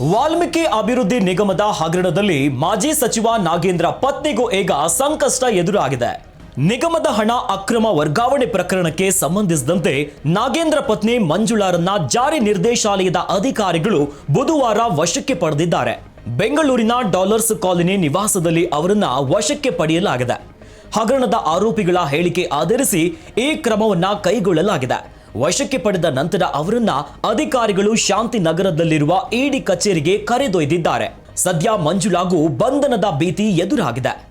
ವಾಲ್ಮೀಕಿ ಅಭಿವೃದ್ಧಿ ನಿಗಮದ ಹಗರಣದಲ್ಲಿ ಮಾಜಿ ಸಚಿವ ನಾಗೇಂದ್ರ ಪತ್ನಿಗೂ ಈಗ ಸಂಕಷ್ಟ ಎದುರಾಗಿದೆ. ನಿಗಮದ ಹಣ ಅಕ್ರಮ ವರ್ಗಾವಣೆ ಪ್ರಕರಣಕ್ಕೆ ಸಂಬಂಧಿಸಿದಂತೆ ನಾಗೇಂದ್ರ ಪತ್ನಿ ಮಂಜುಳಾರನ್ನ ಜಾರಿ ನಿರ್ದೇಶಾಲಯದ ಅಧಿಕಾರಿಗಳು ಬುಧವಾರ ವಶಕ್ಕೆ ಪಡೆದಿದ್ದಾರೆ. ಬೆಂಗಳೂರಿನ ಡಾಲರ್ಸ್ ಕಾಲೋನಿ ನಿವಾಸದಲ್ಲಿ ಅವರನ್ನ ವಶಕ್ಕೆ ಪಡೆಯಲಾಗಿದೆ. ಹಗರಣದ ಆರೋಪಿಗಳ ಹೇಳಿಕೆ ಆಧರಿಸಿ ಈ ಕ್ರಮವನ್ನ ಕೈಗೊಳ್ಳಲಾಗಿದೆ. ವಶಕ್ಕೆ ಪಡೆದ ನಂತರ ಅವರನ್ನ ಅಧಿಕಾರಿಗಳು ಶಾಂತಿ ನಗರದಲ್ಲಿರುವ ಇಡಿ ಕಚೇರಿಗೆ ಕರೆದೊಯ್ದಿದ್ದಾರೆ. ಸದ್ಯ ಮಂಜುಳಾಗೂ ಬಂಧನದ ಭೀತಿ ಎದುರಾಗಿದೆ.